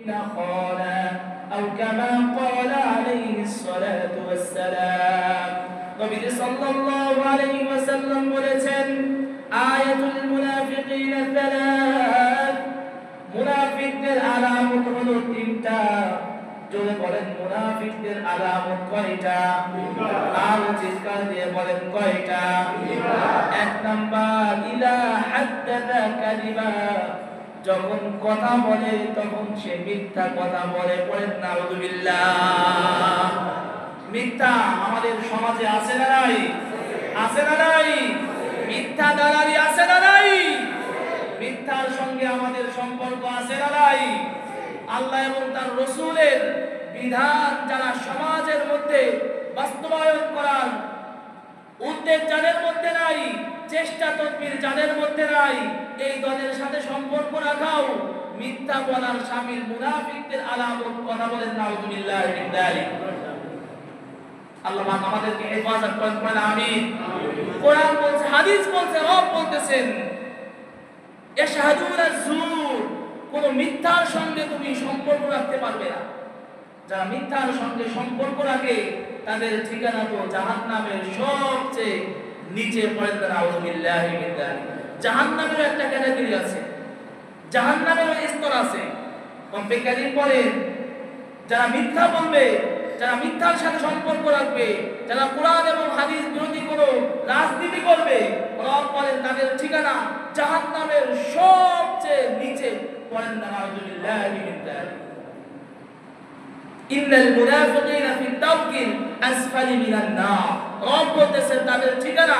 قالا أو كما قال عليه الصلاة والسلام নবী সাল্লাল্লাহু আলাইহি ওয়াসাল্লাম বলেছেন আয়াতুল মুনাফিকিন সালাত মুনাফিকদের আলামত হলো তিনটা জোরে বলেন মুনাফিকদের আলামত কয়টা আর চিৎকার দিয়ে বলেন কয়টা এক নাম্বার ইলা হাদ্দাদা কালিমা যখন কথা বলে, তখন সে মিথ্যা কথা বলে পড়েন নাউযুবিল্লাহ মিথ্যা আমাদের সমাজে আছে না নাই? আছে না নাই? মিথ্যা দালালি আছে না নাই? মিথ্যার সঙ্গে আমাদের সম্পর্ক আছে না নাই? আল্লাহ এবং তার রসুলের বিধান যারা সমাজের মধ্যে বাস্তবায়ন করার উদ্যোগ যাদের মধ্যে নাই, চেষ্টা তদবির যাদের মধ্যে নাই এই দলের সাথে সম্পর্ক রাখাও মিথ্যা বলার মুনাফিকদের আলামত কথা বলেন নাউজুবিল্লাহ আল্লাহ আমাদেরকে হেফাজত করেন কোরআন বলছে, হাদিস বলছে, রব বলতেছেন ইয়াশহাদুনা যুর কোন মিথ্যার সঙ্গে তুমি সম্পর্ক রাখতে পারবে না। যারা মিথ্যার সঙ্গে সম্পর্ক রাখে, তাদের ঠিকানা তো জাহান্নামের সবচেয়ে নিচে পড়েন তারা যালিক জাহান্নামের একটা ক্যাটাগরি আছে। জাহান্নামের স্তর আছে। কম্পে কারিম পড়েন যারা মিথ্যা বলবে, যারা মিথ্যার সাথে সম্পর্ক রাখবে, যারা কোরআন এবং হাদিস বিরোধী কোনো রাজনীতি করবে রব বলেন তাদের ঠিকানা জাহান্নামের সবচেয়ে নিচে পড়েন না নাউযুবিল্লাহি যালিক। ইন্নাল মুনাফিকিনা ফি দারকিল আসফালি মিনান নার। রব বলতেছেন তাদের ঠিকানা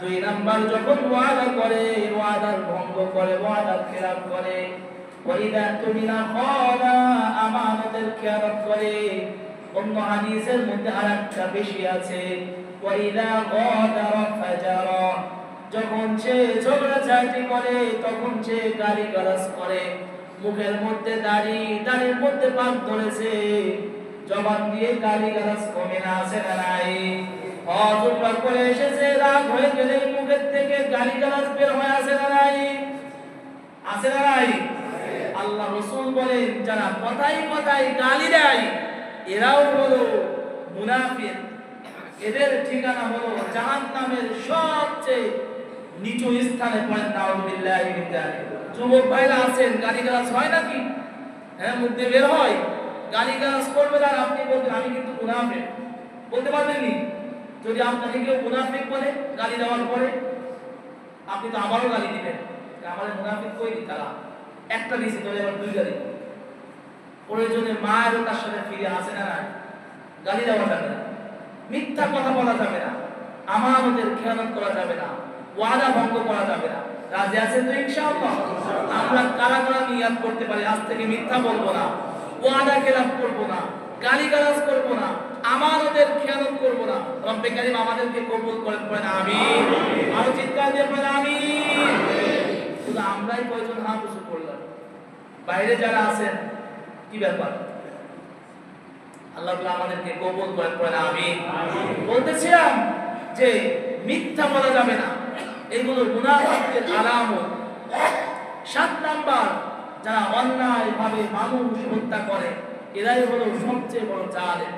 দুই নাম্বার যখন ওয়াদা করে, ওয়াদার ভঙ্গ করে ওয়াদার খেলাফ করে ওয়াইদা তুমিনা খালা আমানতের খেয়ানত করে। অন্য হাদিসের মধ্যে আরেকটা বেশি আছে ওয়াইদা গাদারা ফাজারা। যখন সে ঝগড়াঝাটি করে, তখন সে গালি গালাজ করে। মুখের মধ্যে দাড়ি, দাড়ির মধ্যে পাক ধরেছে। জবান দিয়ে গালি গালাজ কমে না, আছে না নাই? অজুবা করে এসেছে, রাগ হয়ে গেলে মুখের থেকে গালি বের হয়ে, আসে না নাই? আসে না নাই? আল্লাহ রসুল বলেন, যারা কথাই কথাই গালি দেয়, এরাও হলো মুনাফিক। এদের ঠিকানা হলো জাহান্নামের সবচেয়ে নিচু স্থানে পড়েন, নাউজুবিল্লাহি যুবক ভাইরা আছেন গালি হয় নাকি? হ্যাঁ মুখ বের হয়। গালি গালাজ আর আপনি বলবেন, আমি কিন্তু মুনাফিক। বলতে পারবেন নি? যদি আপনাকে কেউ মুনাফিক বলে, গালি দেওয়ার পরে, আপনি তো আমারও গালি দিবেন। যে আমার মুনাফিক কই দি তারা? একটা দিছি তো এবার দুই গালি প্রয়োজনে মায়েরও তার সাথে ফিরে আসে না না গালি দেওয়া যাবে না। মিথ্যা কথা বলা যাবে না। আমানতের খেয়ানত করা যাবে না। ওয়াদা ভঙ্গ করা যাবে না। রাজি আছেন তো ইনশাআল্লাহ? আমরা কারা কারা নিয়াত করতে পারি? আজ থেকে মিথ্যা বলব না। ওয়াদা খেলাফ করব না। গালি গালাজ করব না। আমানতের খেয়ানত করব না। রব্বে কারিম আমাদেরকে কবুল করেন পড়েন আমিন। আরও চিৎকার দিয়ে পড়েন আমিন। শুধু আমরাই কয়জন হাত উঁচু করলাম? বাইরে যারা আছেন কি ব্যাপার? আল্লাহ আমাদেরকে কবুল করেন আমিন। বলতেছিলাম যে মিথ্যা বলা যাবে না। এগুলো মুনাফিকদের আলামত। সাত নাম্বার যারা অন্যায় ভাবে মানুষ হত্যা করে এরাই হলো সবচেয়ে বড় জালেম।